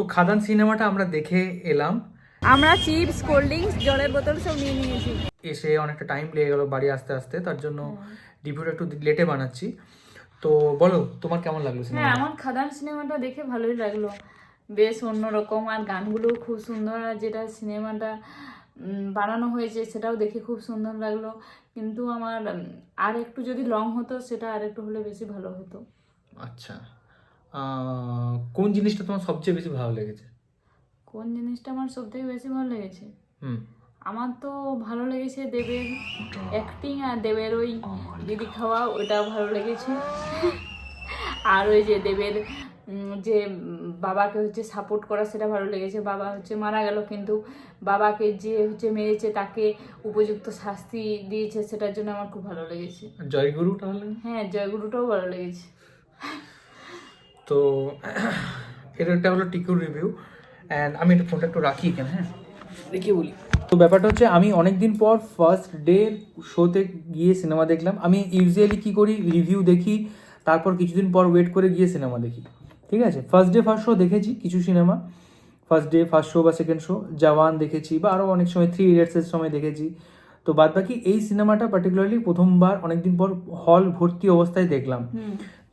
তো খাদান সিনেমাটা আমরা দেখে এলাম। আমরা চিপস কোল্ড ড্রিঙ্কস জলের বোতল সব নিয়ে নিয়েছি। এসে অনেকটা টাইম লেগে গেল বাড়ি আসতে আসতে তার জন্য রিভিউটা একটু লেটে বানাচ্ছি। তো বলো তোমার কেমন লাগল সিনেমা হ্যাঁ আমার খাদান সিনেমাটা দেখে ভালোই লাগল। বেশ অন্যরকম আর গানগুলোও খুব সুন্দর আর যেটা সিনেমাটা বানানো হয়েছে সেটাও দেখে খুব সুন্দর লাগল। কিন্তু আমার আর একটু যদি লং হতো সেটা আর একটু হলে বেশি ভালো হতো। আচ্ছা। কোন জিনিসটা তোমার সবচেয়ে বেশি ভালো লেগেছে? কোন জিনিসটা আমার সব থেকে বেশি ভালো লেগেছে? হুম। আমার তো ভালো লেগেছে দেবের অ্যাক্টিং আর দেবের ওই দিদি খাওয়া ওটাও ভালো লেগেছে। আর ওই যে দেবের যে বাবাকে হচ্ছে সাপোর্ট করা সেটা ভালো লেগেছে। বাবা হচ্ছে মারা গেল কিন্তু বাবাকে যে হচ্ছে মেরেছে তাকে উপযুক্ত শাস্তি দিয়েছে সেটার জন্য আমার খুব ভালো লেগেছে। জয়গুরু তাহলে? হ্যাঁ জয়গুরুটাও ভালো লেগেছে। তো এটা একটা হলো টিকুর রিভিউ অ্যান্ড আমি একটু ফোনটা একটু রাখি এখানে হ্যাঁ। রেখে বলি। তো ব্যাপারটা হচ্ছে আমি অনেক দিন পর ফার্স্ট ডে শোতে গিয়ে সিনেমা দেখলাম। আমি ইউজুয়ালি কী করি রিভিউ দেখি তারপর কিছুদিন পর ওয়েট করে গিয়ে সিনেমা দেখি। ঠিক আছে? ফার্স্ট ডে ফার্স্ট শো দেখেছি কিছু cinema first day first show বা সেকেন্ড শো জওয়ান দেখেছি বা আরও অনেক সময় থ্রি ইডিয়টসের সময় দেখেছি। তো বাদ বাকি এই সিনেমাটা পার্টিকুলারলি প্রথমবার অনেকদিন পর হল ভর্তি অবস্থায় দেখলাম।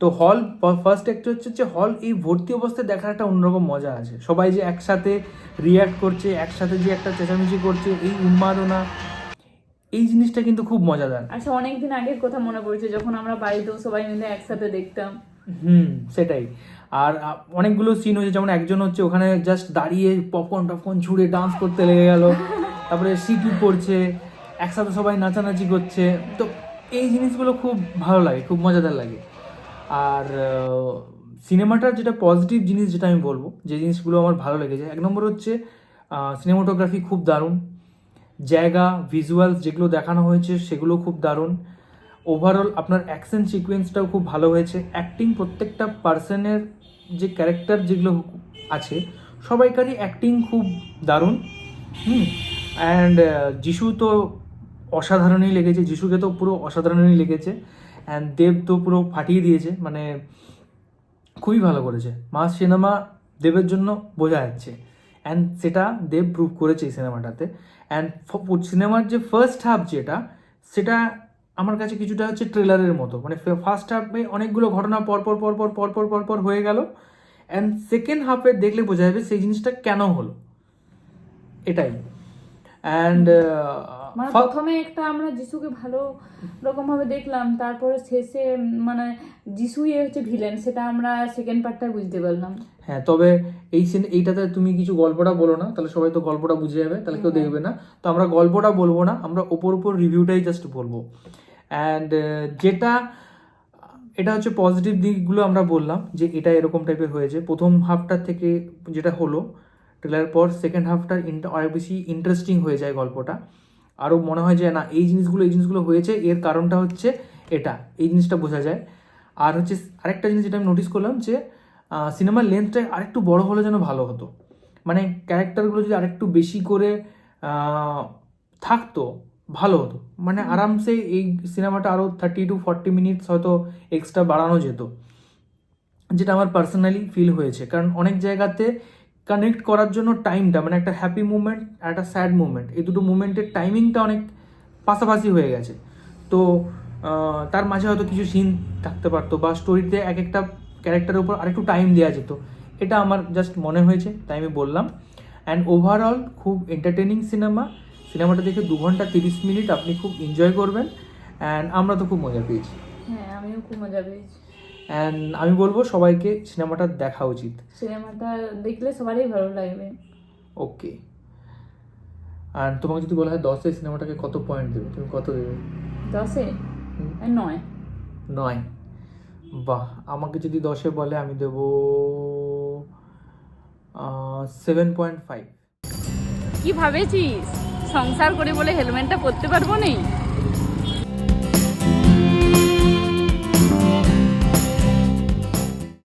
তো হল ফার্স্ট একটা হচ্ছে যে হল এই ভর্তি অবস্থায় দেখার একটা অন্যরকম মজা আছে। সবাই যে একসাথে রিয়াক্ট করছে একসাথে যে একটা চেঁচামেচি করছে এই উন্মাদনা এই জিনিসটা কিন্তু খুব মজাদার। আচ্ছা অনেকদিন আগের কথা মনে পড়ছে যখন আমরা বাড়িতেও সবাই মিলে একসাথে দেখতাম। হুম সেটাই। আর অনেকগুলো সিন হয়েছে যেমন একজন হচ্ছে ওখানে জাস্ট দাঁড়িয়ে পপকর্ন টপকর্ন ছুঁড়ে ডান্স করতে লেগে গেল তারপরে সিটু করছে একসাথে সবাই নাচানাচি করছে। তো এই জিনিসগুলো খুব ভালো লাগে খুব মজাদার লাগে। আর সিনেমাটার যেটা পজিটিভ জিনিস যেটা আমি বলব, যে জিনিসগুলো আমার ভালো লেগেছে। এক নম্বর হচ্ছে সিনেমাটোগ্রাফি খুব দারুণ। জায়গা ভিজুয়ালস যেগুলো দেখানো হয়েছে সেগুলো খুব দারুণ। ওভারঅল আপনার অ্যাকশন সিকোয়েন্সটাও খুব ভালো হয়েছে। অ্যাক্টিং প্রত্যেকটা পার্সনের যে ক্যারেক্টার যেগুলো আছে, সবাইকারই অ্যাক্টিং খুব দারুণ। হুম অ্যান্ড যিশু তো অসাধারণই লেগেছে। যিশুকে তো পুরো অসাধারণই লেগেছে। অ্যান্ড দেব তো পুরো ফাটিয়ে দিয়েছে মানে খুবই ভালো করেছে। মাস সিনেমা দেবের জন্য বোঝা যাচ্ছে। অ্যান্ড সেটা দেব প্রুভ করেছে এই সিনেমাটাতে। অ্যান্ড সিনেমার যে ফার্স্ট হাফ যেটা, সেটা আমার কাছে কিছুটা হচ্ছে ট্রেলারের মতো। মানে ফার্স্ট হাফে অনেকগুলো ঘটনা পরপর পরপর পরপর পরপর হয়ে গেল। অ্যান্ড সেকেন্ড হাফে দেখলে বোঝা যাবে সেই জিনিসটা কেন হলো। এটাই। অ্যান্ড মানে প্রথমে একটা আমরা যিশুকে ভালো রকম ভাবে দেখলাম তারপরে শেষে মানে যিশুই হচ্ছে ভিলেন সেটা আমরা সেকেন্ড পার্টটা বুঝতে পারলাম। হ্যাঁ তবে এই সিন এইটাতে তুমি কিছু গল্পটা বলো না তাহলে সবাই তো গল্পটা বুঝে যাবে তাহলে কেউ দেখবে না। তো আমরা গল্পটা বলব না আমরা ওপর ওপর রিভিউটাই জাস্ট বলব। অ্যান্ড যেটা এটা হচ্ছে পজিটিভ দিকগুলো আমরা বললাম যে এটা এরকম টাইপের হয়েছে। প্রথম হাফটার থেকে যেটা হলো ট্রেলার পর সেকেন্ড হাফটা আরও বেশি ইন্টারেস্টিং হয়ে যায় গল্পটা। আরও মনে হয় যে না এই জিনিসগুলো এই জিনিসগুলো হয়েছে এর কারণটা হচ্ছে এটা এই জিনিসটা বোঝা যায়। আর হচ্ছে আরেকটা জিনিস যেটা আমি নোটিস করলাম যে সিনেমার লেন্থটা আরেকটু বড় হলে যেন ভালো হতো। মানে ক্যারেক্টারগুলো যদি আরেকটু বেশি করে থাকতো ভালো হতো। মানে আরামসে এই সিনেমাটা আরও থার্টি টু ফর্টি মিনিটস হয়তো এক্সট্রা বাড়ানো যেত। যেটা আমার পার্সোনালি ফিল হয়েছে। কারণ অনেক জায়গাতে কানেক্ট করার জন্য টাইমটা মানে একটা হ্যাপি মুভমেন্ট একটা স্যাড মুভমেন্ট এই দুটো মুভমেন্টের টাইমিংটা অনেক পাশাপাশি হয়ে গেছে। তো তার মাঝে হয়তো কিছু সিন থাকতে পারতো বা স্টোরিতে এক একটা ক্যারেক্টারের উপর আরেকটু টাইম দেওয়া যেত। এটা আমার জাস্ট মনে হয়েছে, তাই আমি বললাম। অ্যান্ড ওভারঅল খুব এন্টারটেনিং সিনেমা সিনেমাটা দেখে দু ঘণ্টা তিরিশ মিনিট আপনি খুব এনজয় করবেন। অ্যান্ড আমরা তো খুব মজা পেয়েছি। হ্যাঁ আমিও খুব মজা পেয়েছি। অ্যান্ড আমি বলব সবাইকে সিনেমাটা দেখা উচিত। সিনেমাটা দেখলে সবারই ভালো লাগবে। ওকে আর তোমাকে যদি বলা হয় দশে সিনেমাটাকে কত পয়েন্ট দেবে? তুমি কত দেবে? দশে? নয়? নয়। বাহ আমাকে যদি দশে বলে আমি দেব সেভেন পয়েন্ট ফাইভ কি ভাবেছিস? সংসার করে বলে হেলমেটটা পরতে পারব নি?